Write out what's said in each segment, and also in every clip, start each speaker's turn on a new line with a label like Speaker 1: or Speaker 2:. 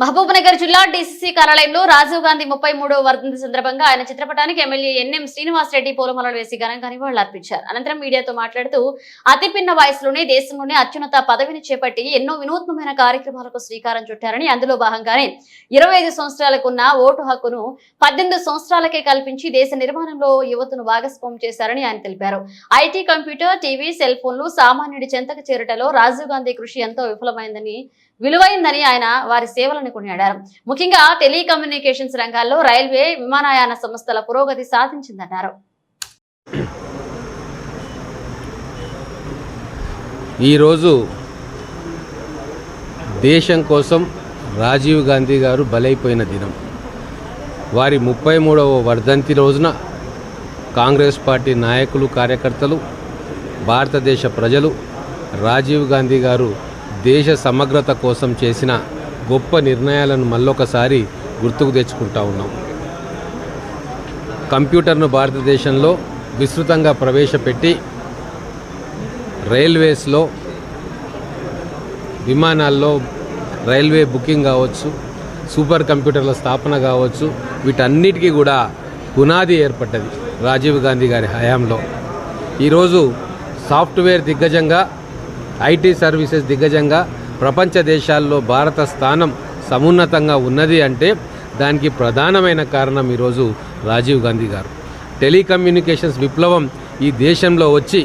Speaker 1: మహబూబ్ నగర్ జిల్లా డీసీసీ కార్యాలయంలో రాజీవ్ గాంధీ ముప్పై మూడవ వర్ధంతి సందర్భంగా ఆయన చిత్రపటానికి ఎమ్మెల్యే ఎన్ఎం శ్రీనివాస్ రెడ్డి పూలమాలలు వేసి ఘనంగా నివాళులర్పించారు అనంతరం మీడియాతో మాట్లాడుతూ అతి పిన్న వయసులోనే దేశంలోనే అత్యున్నత పదవిని చేపట్టి ఎన్నో వినూత్నమైన కార్యక్రమాలకు శ్రీకారం చుట్టారని అందులో భాగంగానే ఇరవై ఐదు సంవత్సరాలకున్న ఓటు హక్కును పద్దెనిమిది సంవత్సరాలకే కల్పించి దేశ నిర్మాణంలో యువతను భాగస్వామ్యం చేశారని ఆయన తెలిపారు. ఐటీ కంప్యూటర్ టీవీ సెల్ ఫోన్లు సామాన్యుడి చెంతకు చేరటలో రాజీవ్ గాంధీ కృషి ఎంతో విఫలమైందని విలువైందని ఆయన వారి సేవలను కొనియాడారు ముఖ్యంగా టెలికమ్యూనికేషన్స్ రంగాల్లో రైల్వే విమానయాన సంస్థల పురోగతి సాధించిందన్నారు.
Speaker 2: ఈరోజు దేశం కోసం రాజీవ్ గాంధీ గారు బలైపోయిన దినం. వారి ముప్పై మూడవ వర్ధంతి రోజున కాంగ్రెస్ పార్టీ నాయకులు కార్యకర్తలు భారతదేశ ప్రజలు రాజీవ్ గాంధీ గారు దేశ సమగ్రత కోసం చేసిన గొప్ప నిర్ణయాలను మళ్ళొకసారి గుర్తుకు తెచ్చుకుంటా ఉన్నాం. కంప్యూటర్ను భారతదేశంలో విస్తృతంగా ప్రవేశపెట్టి రైల్వేస్లో విమానాల్లో రైల్వే బుకింగ్ కావచ్చు సూపర్ కంప్యూటర్ల స్థాపన కావచ్చు వీటన్నిటికీ కూడా పునాది ఏర్పడ్డది రాజీవ్ గాంధీ గారి హయాంలో. ఈరోజు సాఫ్ట్వేర్ దిగ్గజంగా ఐటీ సర్వీసెస్ దిగ్గజంగా ప్రపంచ దేశాల్లో భారత స్థానం సమున్నతంగా ఉన్నది అంటే దానికి ప్రధానమైన కారణం ఈరోజు రాజీవ్ గాంధీ గారు. టెలికమ్యూనికేషన్స్ విప్లవం ఈ దేశంలో వచ్చి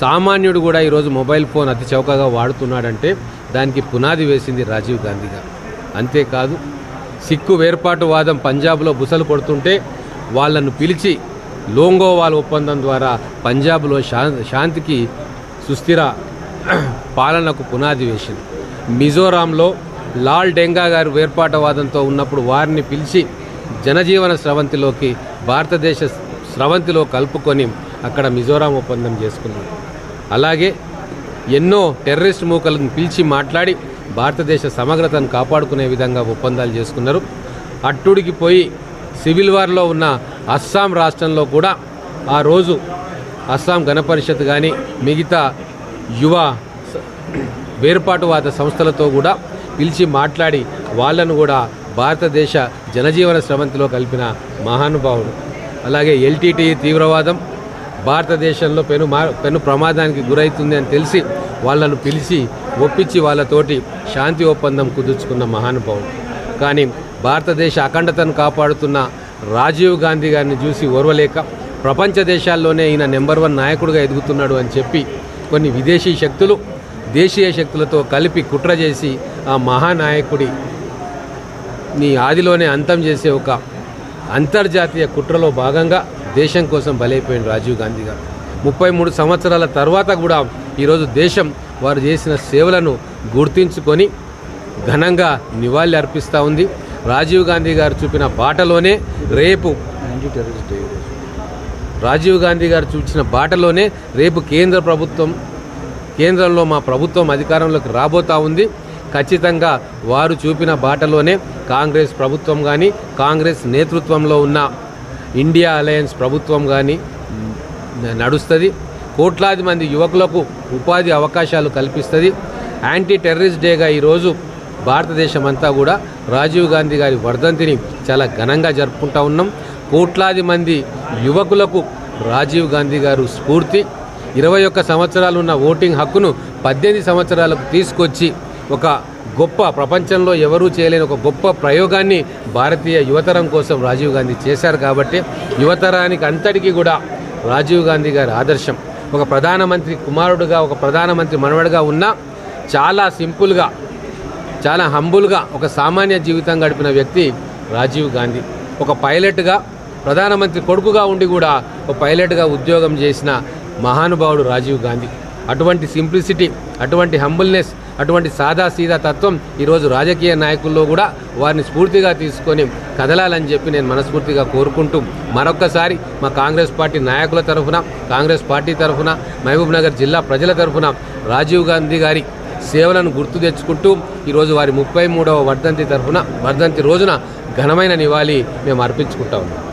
Speaker 2: సామాన్యుడు కూడా ఈరోజు మొబైల్ ఫోన్ అతి చౌకగా వాడుతున్నాడంటే దానికి పునాది వేసింది రాజీవ్ గాంధీ గారు. అంతేకాదు సిక్కు వేర్పాటువాదం పంజాబ్లో బుసలు కొడుతుంటే వాళ్ళను పిలిచి లోంగోవాల్ ఒప్పందం ద్వారా పంజాబ్లో శా శాంతికి సుస్థిర పాలనకు పునాది వేసింది. మిజోరాంలో లాల్ డెంగా గారు వేర్పాటవాదంతో ఉన్నప్పుడు వారిని పిలిచి జనజీవన స్రవంతిలోకి భారతదేశ స్రవంతిలో కలుపుకొని అక్కడ మిజోరాం ఒప్పందం చేసుకున్నారు. అలాగే ఎన్నో టెర్రరిస్ట్ మూకలను పిలిచి మాట్లాడి భారతదేశ సమగ్రతను కాపాడుకునే విధంగా ఒప్పందాలు చేసుకున్నారు. అట్టుడికి పోయి సివిల్ వార్లో ఉన్న అస్సాం రాష్ట్రంలో కూడా ఆ రోజు అస్సాం గణపరిషత్ కానీ మిగతా యువ స- వేర్పాటువాద సంస్థలతో కూడా పిలిచి మాట్లాడి వాళ్ళను కూడా భారతదేశ జనజీవన స్రవంతిలో కలిపిన మహానుభావుడు. అలాగే ఎల్టీటీ తీవ్రవాదం భారతదేశంలో పెను మా పెను ప్రమాదానికి గురవుతుంది అని తెలిసి వాళ్ళను పిలిచి ఒప్పించి వాళ్ళతోటి శాంతి ఒప్పందం కుదుర్చుకున్న మహానుభావుడు. కానీ భారతదేశ అఖండతను కాపాడుతున్న రాజీవ్ గాంధీ గారిని చూసి ఓర్వలేక ప్రపంచ దేశాల్లోనే ఈయన నెంబర్ వన్ నాయకుడిగా ఎదుగుతున్నాడు అని చెప్పి కొన్ని విదేశీ శక్తులు దేశీయ శక్తులతో కలిపి కుట్ర చేసి ఆ మహానాయకుడి నీ ఆదిలోనే అంతం చేసే ఒక అంతర్జాతీయ కుట్రలో భాగంగా దేశం కోసం బలైపోయిన రాజీవ్ గాంధీ గారు. ముప్పై మూడు సంవత్సరాల తర్వాత కూడా ఈరోజు దేశం వారు చేసిన సేవలను గుర్తించుకొని ఘనంగా నివాళి అర్పిస్తూ ఉంది. రాజీవ్ గాంధీ గారు చూపిన బాటలోనే రేపు రాజీవ్ గాంధీ గారు చూసిన బాటలోనే రేపు కేంద్ర ప్రభుత్వం కేంద్రంలో మా ప్రభుత్వం అధికారంలోకి రాబోతా ఉంది. ఖచ్చితంగా వారు చూపిన బాటలోనే కాంగ్రెస్ ప్రభుత్వం కానీ కాంగ్రెస్ నేతృత్వంలో ఉన్న ఇండియా అలయన్స్ ప్రభుత్వం కానీ నడుస్తుంది. కోట్లాది మంది యువకులకు ఉపాధి అవకాశాలు కల్పిస్తుంది. యాంటీ టెర్రరిస్ట్ డేగా ఈరోజు భారతదేశం అంతా కూడా రాజీవ్ గాంధీ గారి వర్ధంతిని చాలా ఘనంగా జరుపుకుంటా ఉన్నాం. కోట్లాది మంది యువకులకు రాజీవ్ గాంధీ గారు స్ఫూర్తి. ఇరవై ఒక్క సంవత్సరాలు ఉన్న ఓటింగ్ హక్కును పద్దెనిమిది సంవత్సరాలకు తీసుకొచ్చి ఒక గొప్ప ప్రపంచంలో ఎవరూ చేయలేని ఒక గొప్ప ప్రయోగాన్ని భారతీయ యువతరం కోసం రాజీవ్ గాంధీ చేశారు కాబట్టి యువతరానికి అంతటికీ కూడా రాజీవ్ గాంధీ గారి ఆదర్శం. ఒక ప్రధానమంత్రి కుమారుడుగా ఒక ప్రధానమంత్రి మనవడుగా ఉన్న చాలా సింపుల్గా చాలా హంబుల్గా ఒక సామాన్య జీవితం గడిపిన వ్యక్తి రాజీవ్ గాంధీ. ఒక పైలట్గా ప్రధానమంత్రి కొడుకుగా ఉండి కూడా ఒక పైలట్గా ఉద్యోగం చేసిన మహానుభావుడు రాజీవ్ గాంధీ. అటువంటి సింప్లిసిటీ అటువంటి హంబుల్నెస్ అటువంటి సాదా సీదా తత్వం ఈరోజు రాజకీయ నాయకుల్లో కూడా వారిని స్ఫూర్తిగా తీసుకొని కదలాలని చెప్పి నేను మనస్ఫూర్తిగా కోరుకుంటూ మరొక్కసారి మా కాంగ్రెస్ పార్టీ నాయకుల తరఫున కాంగ్రెస్ పార్టీ తరఫున మహబూబ్నగర్ జిల్లా ప్రజల తరఫున రాజీవ్ గాంధీ గారి సేవలను గుర్తు తెచ్చుకుంటూ ఈరోజు వారి ముప్పై మూడవ వర్ధంతి తరఫున వర్ధంతి రోజున ఘనమైన నివాళి మేము అర్పించుకుంటా ఉన్నాం.